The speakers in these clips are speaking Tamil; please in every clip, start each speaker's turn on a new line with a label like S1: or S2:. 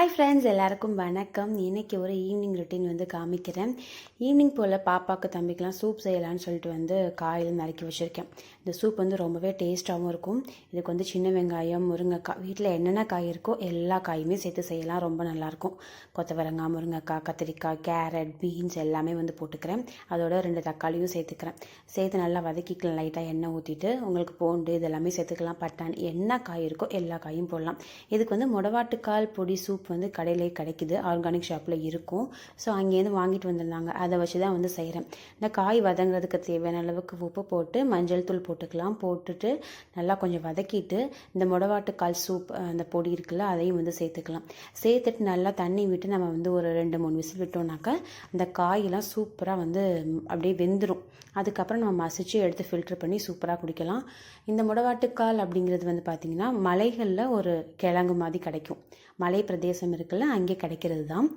S1: ஹாய் ஃப்ரெண்ட்ஸ் எல்லாருக்கும் வணக்கம். இன்றைக்கி ஒரு ஈவினிங் ரொட்டீன் வந்து காமிக்கிறேன். ஈவினிங் போல் பாப்பாவுக்கு தம்பிக்கெலாம் சூப் செய்யலான்னு சொல்லிட்டு வந்து காயில் நறுக்கி வச்சுருக்கேன். இந்த சூப் வந்து ரொம்பவே டேஸ்ட்டாகவும் இருக்கும். இதுக்கு வந்து சின்ன வெங்காயம் முருங்கைக்காய் வீட்டில் என்னென்ன காய் இருக்கோ எல்லா காயுமே சேர்த்து செய்யலாம். ரொம்ப நல்லாயிருக்கும். கொத்தவரங்காய் முருங்கைக்காய் கத்திரிக்காய் கேரட் பீன்ஸ் எல்லாமே வந்து போட்டுக்கிறேன். அதோட ரெண்டு தக்காளியும் சேர்த்துக்கிறேன். சேர்த்து நல்லா வதக்கிக்கலாம். லைட்டாக எண்ணெய் ஊற்றிட்டு உங்களுக்கு பூண்டு இதெல்லாமே சேர்த்துக்கலாம். பட்டாணி என்ன காய் இருக்கோ எல்லா காயும் போடலாம். இதுக்கு வந்து முடவாட்டுக்கால் பொடி சூப் வந்து கடையிலே கிடைக்குது. ஆர்கானிக் ஷாப்பில் இருக்கும். ஸோ அங்கேருந்து வாங்கிட்டு வந்திருந்தாங்க. அதை வச்சு தான் வந்து செய்கிறேன் இந்த காய் வதங்குறதுக்கு தேவையான அளவுக்கு உப்பு போட்டு மஞ்சள் தூள் போட்டுக்கலாம். போட்டுட்டு நல்லா கொஞ்சம் வதக்கிட்டு இந்த முடவாட்டுக்கால் சூப் அந்த பொடி இருக்குல்ல அதையும் வந்து சேர்த்துக்கலாம். சேர்த்துட்டு நல்லா தண்ணி விட்டு நம்ம வந்து ஒரு ரெண்டு மூணு விசில் விட்டோம்னாக்கா அந்த காயெல்லாம் சூப்பராக வந்து அப்படியே வெந்துடும் அதுக்கப்புறம் நம்ம மசிச்சு எடுத்து ஃபில்டர் பண்ணி சூப்பராக குடிக்கலாம். இந்த முடவாட்டுக்கால் அப்படிங்கிறது வந்து பார்த்திங்கன்னா மலைகளில் ஒரு கிழங்கு மாதிரி கிடைக்கும். மலை பிரதேசம் இருக்குல்ல அங்கே கிடைக்கிறது தான்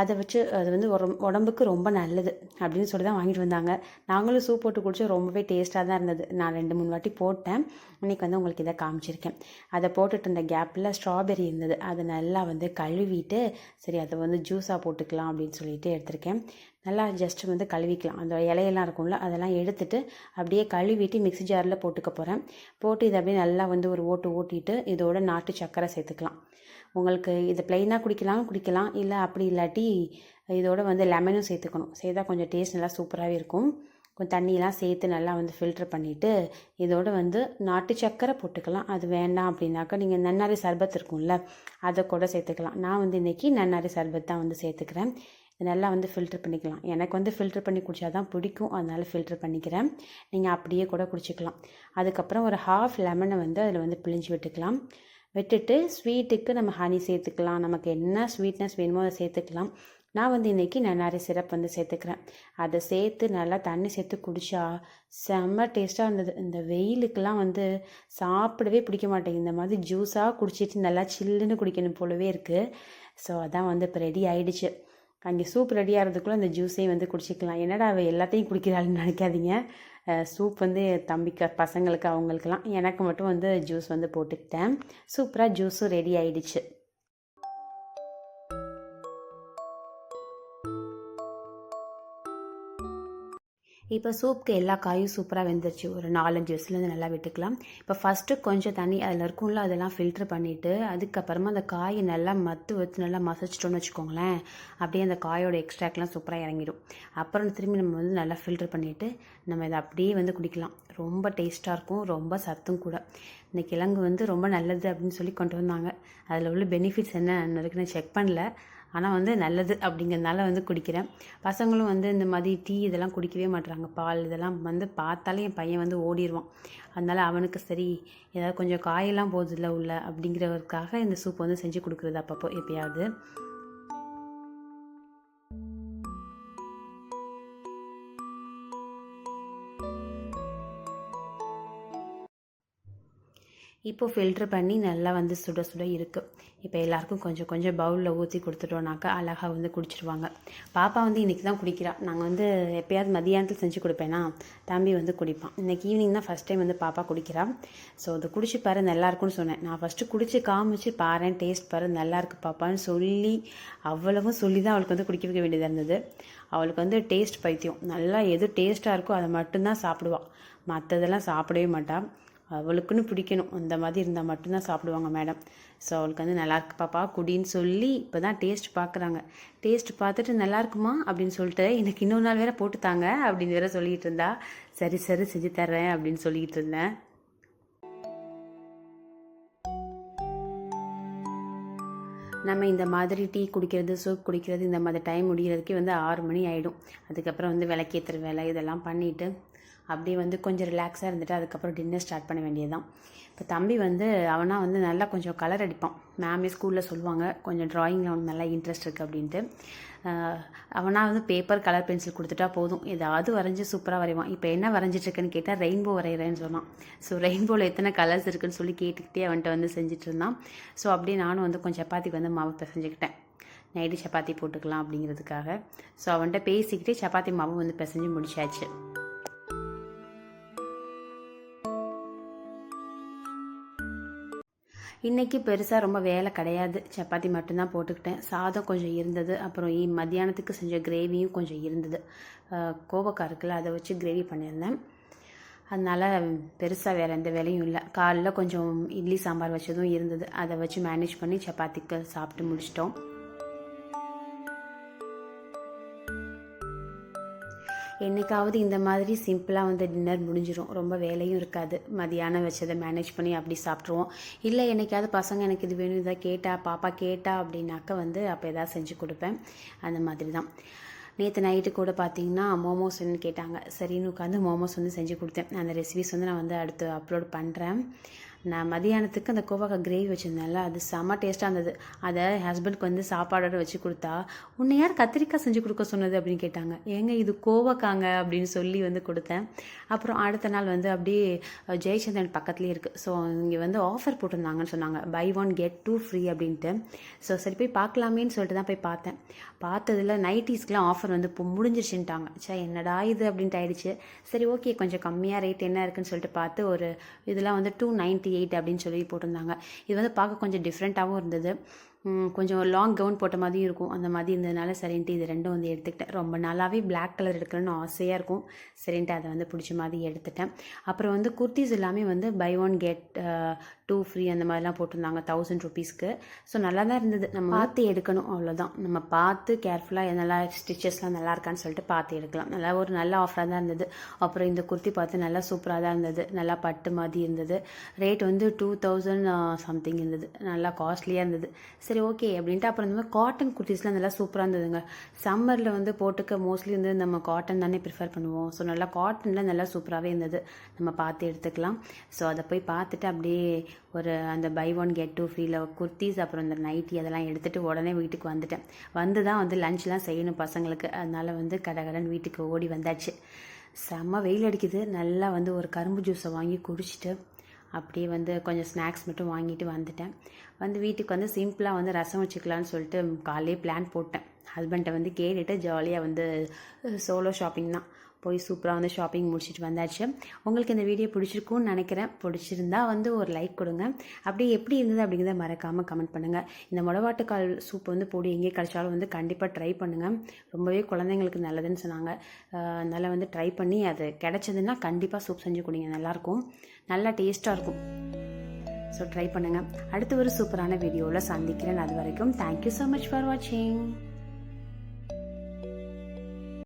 S1: அதை வச்சு அது வந்து உடம்புக்கு ரொம்ப நல்லது அப்படின்னு சொல்லி தான் வாங்கிட்டு வந்தாங்க. நாங்களும் சூப் போட்டு குடிச்சு ரொம்பவே டேஸ்ட்டாக தான் இருந்தது. நான் ரெண்டு மூணு வாட்டி போட்டேன். இன்னைக்கு வந்து உங்களுக்கு இதை காமிச்சிருக்கேன். அதை போட்டுட்டு இருந்த கேப்பில் ஸ்ட்ராபெரி இருந்தது. அதை நல்லா வந்து கழுவிட்டு சரி அதை வந்து ஜூஸாக போட்டுக்கலாம் அப்படின்னு சொல்லிட்டு எடுத்திருக்கேன். நல்லா ஜஸ்ட் வந்து கழுவிக்கலாம். அந்த இலையெல்லாம் இருக்கும்ல அதெல்லாம் எடுத்துட்டு அப்படியே கழுவிட்டு மிக்ஸி ஜாரில் போட்டுக்க போகிறேன் போட்டு இதை அப்படியே நல்லா வந்து ஒரு ஓட்டு ஓட்டிட்டு இதோட நாட்டு சர்க்கரை சேர்த்துக்கலாம். உங்களுக்கு இது ப்ளைனாக குடிக்கலாம் குடிக்கலாம் இல்லை அப்படி இல்லாட்டி இதோட வந்து லெமனும் சேர்த்துக்கணும். சேர்த்தா கொஞ்சம் டேஸ்ட் நல்லா சூப்பராகவே இருக்கும். கொஞ்சம் தண்ணியெல்லாம் சேர்த்து நல்லா வந்து ஃபில்டர் பண்ணிவிட்டு இதோட வந்து நாட்டு சர்க்கரை போட்டுக்கலாம். அது வேண்டாம் அப்படின்னாக்கா நீங்கள் நன்னாரி சர்பத் இருக்கும்ல அதை கூட சேர்த்துக்கலாம். நான் வந்து இன்றைக்கி நன்னாரி சர்பத் தான் வந்து சேர்த்துக்கிறேன். நல்லா வந்து ஃபில்டர் பண்ணிக்கலாம். எனக்கு வந்து ஃபில்டர் பண்ணி குடித்தா தான் பிடிக்கும். அதனால் ஃபில்டர் பண்ணிக்கிறேன். நீங்கள் அப்படியே கூட குடிச்சிக்கலாம். அதுக்கப்புறம் ஒரு ஹாஃப் லெமனை வந்து அதில் வந்து பிழிஞ்சு விட்டுக்கலாம். விட்டுட்டு ஸ்வீட்டுக்கு நம்ம ஹனி சேர்த்துக்கலாம். நமக்கு என்ன ஸ்வீட்னஸ் வேணுமோ அதை சேர்த்துக்கலாம். நான் வந்து இன்றைக்கி நன்னாரி சிரப் வந்து சேர்த்துக்கிறேன். அதை சேர்த்து நல்லா தண்ணி சேர்த்து குடித்தா செம்ம டேஸ்ட்டாக இருந்தது. இந்த வெயிலுக்கெல்லாம் வந்து சாப்பிடவே பிடிக்க மாட்டேங்குது. இந்த மாதிரி ஜூஸாக குடிச்சிட்டு நல்லா சில்லுன்னு குடிக்கணும் போலவே இருக்குது ஸோ அதான் வந்து இப்போ ரெடி ஆயிடுச்சு. அங்கே சூப் ரெடி ஆகிறதுக்குள்ளே அந்த ஜூஸையும் வந்து குடிச்சிக்கலாம். என்னடா அவள் எல்லாத்தையும் குடிக்கிறாள்னு நினைக்காதீங்க. சூப் வந்து தம்பிக்கு பசங்களுக்கு அவங்களுக்கெல்லாம் எனக்கு மட்டும் வந்து ஜூஸ் வந்து போட்டுக்கிட்டேன். சூப்பராக ஜூஸும் ரெடி ஆயிடுச்சு. இப்போ சூப்புக்கு எல்லா காயும் சூப்பராக வெந்துருச்சு. ஒரு நாலஞ்சு விசிலேருந்து நல்லா விட்டுக்கலாம். இப்போ ஃபஸ்ட்டு கொஞ்சம் தண்ணி அதில் இருக்கும்ல அதெல்லாம் ஃபில்ட்ரு பண்ணிவிட்டு அதுக்கப்புறமா அந்த காயை நல்லா மத்து வச்சு நல்லா மசிச்சிட்டோன்னு வச்சுக்கோங்களேன் அப்படியே அந்த காயோட எக்ஸ்ட்ராக்ட்லாம் சூப்பராக இறங்கிடும். அப்புறம் திரும்பி நம்ம வந்து நல்லா ஃபில்ட்ரு பண்ணிவிட்டு நம்ம இதை அப்படியே வந்து குடிக்கலாம். ரொம்ப டேஸ்ட்டாக இருக்கும் ரொம்ப சத்தும் கூட. இந்த கிழங்கு வந்து ரொம்ப நல்லது அப்படின்னு சொல்லி கொண்டு வந்தாங்க. அதில் உள்ள பெனிஃபிட்ஸ் என்ன இருக்குன்னு செக் பண்ணல. ஆனால் வந்து நல்லது அப்படிங்கிறதுனால வந்து குடிக்கிறேன். பசங்களும் வந்து இந்த மாதிரி டீ இதெல்லாம் குடிக்கவே மாட்டுறாங்க பால் இதெல்லாம் வந்து பார்த்தாலே என் பையன் வந்து ஓடிடுவான் அதனால அவனுக்கு சரி ஏதாவது கொஞ்சம் காயெல்லாம் போகுதுல்ல உள்ள அப்படிங்கிறவருக்காக இந்த சூப் வந்து செஞ்சு கொடுக்குறது அப்பப்போ எப்பயாவது. இப்போ ஃபில்ட்ரு பண்ணி நல்லா வந்து சுட சுட இருக்குது இப்போ எல்லாருக்கும் கொஞ்சம் கொஞ்சம் பவுலில் ஊற்றி கொடுத்துட்டோன்னாக்கா அழகாக வந்து குடிச்சிருவாங்க. பாப்பா வந்து இன்றைக்கி தான் குடிக்கிறா. நாங்கள் வந்து எப்போயாவது மதியானத்தில் செஞ்சு கொடுப்பேன்னா தம்பி வந்து குடிப்பான். இன்றைக்கி ஈவினிங் தான் ஃபஸ்ட் டைம் வந்து பாப்பா குடிக்கிறா. ஸோ அதை குடிச்சு பாரு நல்லாயிருக்கும்னு சொன்னேன். நான் ஃபஸ்ட்டு குடிச்சு காமிச்சு பாருன் டேஸ்ட் பாரு நல்லாயிருக்கு பாப்பான்னு சொல்லி அவ்வளவும் சொல்லி தான் அவளுக்கு வந்து குடிக்க வைக்க வேண்டியதாக இருந்தது. அவளுக்கு வந்து டேஸ்ட் பைத்தியம். நல்லா எது டேஸ்ட்டாக இருக்கோ அதை மட்டும்தான் சாப்பிடுவாள் மற்றதெல்லாம் சாப்பிடவே மாட்டாள் அவளுக்குன்னு பிடிக்கணும். அந்த மாதிரி இருந்தால் மட்டும்தான் சாப்பிடுவாங்க மேடம் ஸோ அவளுக்கு வந்து நல்லா இருக்கு பாப்பா குடின்னு சொல்லி இப்போ தான் டேஸ்ட் பார்க்குறாங்க டேஸ்ட் பார்த்துட்டு நல்லா இருக்குமா அப்படின்னு சொல்லிட்டு எனக்கு இன்னொரு நாள் வேற போட்டு தாங்க அப்படின்னு வேற சொல்லிட்டு இருந்தா சரி சரி செஞ்சு தர்றேன் அப்படின்னு சொல்லிட்டு இருந்தேன். நம்ம இந்த மாதிரி டீ குடிக்கிறது சூப் குடிக்கிறது இந்த மாதிரி டைம் முடிகிறதுக்கே வந்து ஆறு மணி ஆகிடும் அதுக்கப்புறம் வந்து விளக்கேற்றுற வேலை இதெல்லாம் பண்ணிவிட்டு அப்படியே வந்து கொஞ்சம் ரிலாக்ஸாக இருந்துட்டு அதுக்கப்புறம் டின்னர் ஸ்டார்ட் பண்ண வேண்டியதுதான். இப்போ தம்பி வந்து அவனாக வந்து நல்லா கொஞ்சம் கலர் அடிப்பான். மேமே ஸ்கூலில் சொல்லுவாங்க கொஞ்சம் ட்ராயிங்கில் அவனுக்கு நல்லா இன்ட்ரெஸ்ட் இருக்குது அப்படின்ட்டு. அவனாக அவனா வந்து பேப்பர் கலர் பென்சில் கொடுத்துட்டா போதும். ஏதாவது வரைஞ்சி சூப்பராக வரைவான். இப்போ என்ன வரைஞ்சிட்ருக்குன்னு கேட்டால் ரெயின்போ வரைகிறேன்னு சொன்னான். ஸோ ரெயின்போவில் எத்தனை கலர்ஸ் இருக்குன்னு சொல்லி கேட்டுக்கிட்டே அவன்கிட்ட வந்து செஞ்சுட்டு இருந்தான். ஸோ அப்படியே நானும் வந்து கொஞ்சம் சப்பாத்திக்கு வந்து மாவு பிசைஞ்சுக்கிட்டேன். நைட்டு சப்பாத்தி போட்டுக்கலாம் அப்படிங்கிறதுக்காக. ஸோ அவன்கிட்ட பேசிக்கிட்டே சப்பாத்தி மாவு வந்து பிசைஞ்சு முடிச்சாச்சு. இன்றைக்கி பெருசாக ரொம்ப வேலை கிடையாது. சப்பாத்தி மட்டும்தான் போட்டுக்கிட்டேன். சாதம் கொஞ்சம் இருந்தது. அப்புறம் மத்தியானத்துக்கு செஞ்ச கிரேவியும் கொஞ்சம் இருந்தது. அஹ், கோவக்காய் இருக்குல்ல அதை வச்சு கிரேவி பண்ணியிருந்தேன். அதனால் பெருசாக வேறு எந்த வேலையும் இல்லை. காலைல கொஞ்சம் இட்லி சாம்பார் வச்சதும் இருந்தது. அதை வச்சு மேனேஜ் பண்ணி சப்பாத்திக்கு சாப்பிட்டு முடிச்சிட்டோம். என்னைக்காவது இந்த மாதிரி சிம்பிளாக வந்து டின்னர் முடிஞ்சிடும் ரொம்ப வேலையும் இருக்காது. மதியானம் வச்சதை மேனேஜ் பண்ணி அப்படி சாப்பிட்ருவோம் இல்லை என்னைக்காவது பசங்க எனக்கு இது வேணும் இதாக கேட்டா பாப்பா கேட்டா அப்படின்னாக்க வந்து அப்போ எதாவது செஞ்சு கொடுப்பேன். அந்த மாதிரி தான் நேற்று நைட்டு கூட பார்த்தீங்கன்னா மோமோஸ்ன்னு கேட்டாங்க. சரின்னு உட்காந்து மோமோஸ் வந்து செஞ்சு கொடுத்தேன். அந்த ரெசிபிஸ் வந்து நான் வந்து அடுத்து அப்லோட் பண்ணுறேன் நான் மதியானத்துக்கு அந்த கோவக்காய் கிரேவி வச்சுருந்தேன்ல அது செம்ம டேஸ்ட்டாக இருந்தது. அதை ஹஸ்பண்டுக்கு வந்து சாப்பாடோட வச்சு கொடுத்தா உன்னை யார் கத்திரிக்காய் செஞ்சு கொடுக்க சொன்னது? அப்படின்னு கேட்டாங்க. ஏங்க இது கோவக்காங்க அப்படின்னு சொல்லி வந்து கொடுத்தேன். அப்புறம் அடுத்த நாள் வந்து அப்படியே அஹ், ஜெயச்சந்திரன் பக்கத்துலேயே இருக்குது ஸோ இங்கே வந்து ஆஃபர் போட்டிருந்தாங்கன்னு சொன்னாங்க. Buy one get two free அப்படின்ட்டு. ஸோ சரி போய் பார்க்கலாமேன்னு சொல்லிட்டு தான் போய் பார்த்தேன். பார்த்ததுல நைட்டிஸ்க்கெலாம் ஆஃபர் வந்து இப்போ முடிஞ்சிருச்சுன்ட்டாங்க. சே என்னடா இது? அப்படின்ட்டு ஆயிடுச்சு. சரி ஓகே கொஞ்சம் கம்மியாக ரேட் என்ன இருக்குன்னு சொல்லிட்டு பார்த்து ஒரு இதெல்லாம் வந்து டூ நைன்ட்டி எயிட் அப்படின்னு சொல்லி போட்டிருந்தாங்க. இது வந்து பார்க்க கொஞ்சம் டிஃப்ரெண்ட்டாகவும் இருந்தது. கொஞ்சம் லாங் கவுன் போட்ட மாதிரியும் இருக்கும். அந்த மாதிரி இருந்ததுனால சரின்ட்டு இது ரெண்டும் வந்து எடுத்துக்கிட்டேன். ரொம்ப நாளாகவே பிளாக் கலர் எடுக்கணும்னு ஆசையாக இருக்கும். சரின்ட்டு அதை வந்து பிடிச்ச மாதிரி எடுத்துட்டேன். அப்புறம் வந்து குர்த்திஸ் எல்லாமே வந்து buy one get two free அந்த மாதிரிலாம் போட்டிருந்தாங்க தௌசண்ட் ருபீஸ்க்கு ஸோ நல்லா தான் இருந்தது. நம்ம பார்த்து எடுக்கணும் அவ்வளோதான் நம்ம பார்த்து கேர்ஃபுல்லாக நல்லா ஸ்டிச்சஸ்லாம் நல்லா இருக்கான்னு சொல்லிட்டு பார்த்து எடுக்கலாம். நல்லா ஒரு நல்ல ஆஃபராக தான் இருந்தது. அப்புறம் இந்த குர்த்தி பார்த்து நல்லா சூப்பராக தான் இருந்தது. நல்லா பட்டு மாதிரி இருந்தது. ரேட் வந்து டூ தௌசண்ட் சம்திங் இருந்தது. நல்லா காஸ்ட்லியாக இருந்தது. சரி ஓகே அப்படின்ட்டு அப்புறம் இந்த மாதிரி காட்டன் குர்த்திஸ்லாம் நல்லா சூப்பராக இருந்ததுங்க. சம்மரில் வந்து போட்டுக்க மோஸ்ட்லி வந்து நம்ம காட்டன் தானே ப்ரிஃபர் பண்ணுவோம். ஸோ நல்லா காட்டனில் நல்லா சூப்பராகவே இருந்தது. நம்ம பார்த்து எடுத்துக்கலாம். ஸோ அதை போய் பார்த்துட்டு அப்படியே ஒரு அந்த பை ஒன் கெட் டூ ஃப்ரீல குர்த்திஸ் அப்புறம் இந்த நைட்டி அதெல்லாம் எடுத்துகிட்டு உடனே வீட்டுக்கு வந்துட்டேன். வந்து தான் வந்து லஞ்ச்லாம் செய்யணும் பசங்களுக்கு. அதனால் வந்து கடகடன் வீட்டுக்கு ஓடி வந்தாச்சு. செம்ம வெயில் அடிக்குது. நல்லா வந்து ஒரு கரும்பு ஜூஸை வாங்கி குடிச்சிட்டு அப்படியே வந்து கொஞ்சம் ஸ்நாக்ஸ் மட்டும் வாங்கிட்டு வந்துட்டேன். வந்து வீட்டுக்கு வந்து சிம்பிளாக வந்து ரசம் வச்சுக்கலான்னு சொல்லிட்டு காலையிலே பிளான் போட்டேன். ஹஸ்பண்ட்டை வந்து கேட்டுட்டு ஜாலியாக வந்து சோலோ ஷாப்பிங் தான். போய் சூப்பராக வந்து ஷாப்பிங் முடிச்சுட்டு வந்தாச்சு. உங்களுக்கு இந்த வீடியோ பிடிச்சிருக்கும்னு நினைக்கிறேன். பிடிச்சிருந்தா வந்து ஒரு லைக் கொடுங்க. அப்படியே எப்படி இருந்தது அப்படிங்கிறத மறக்காமல் கமெண்ட் பண்ணுங்கள் இந்த முடவாட்டுக்கால் சூப் வந்து போடி எங்கே கிடைச்சாலும் வந்து கண்டிப்பாக ட்ரை பண்ணுங்கள் ரொம்பவே குழந்தைங்களுக்கு நல்லதுன்னு சொன்னாங்க. நல்லா வந்து ட்ரை பண்ணி அது கிடைச்சதுன்னா கண்டிப்பாக சூப் செஞ்சு கொடுங்க. நல்லாயிருக்கும். நல்லா டேஸ்ட்டாக இருக்கும். ஸோ ட்ரை பண்ணுங்கள் அடுத்து ஒரு சூப்பரான வீடியோவில் சந்திக்கிறேன். அது வரைக்கும் தேங்க்யூ ஸோ மச் ஃபார் வாட்சிங்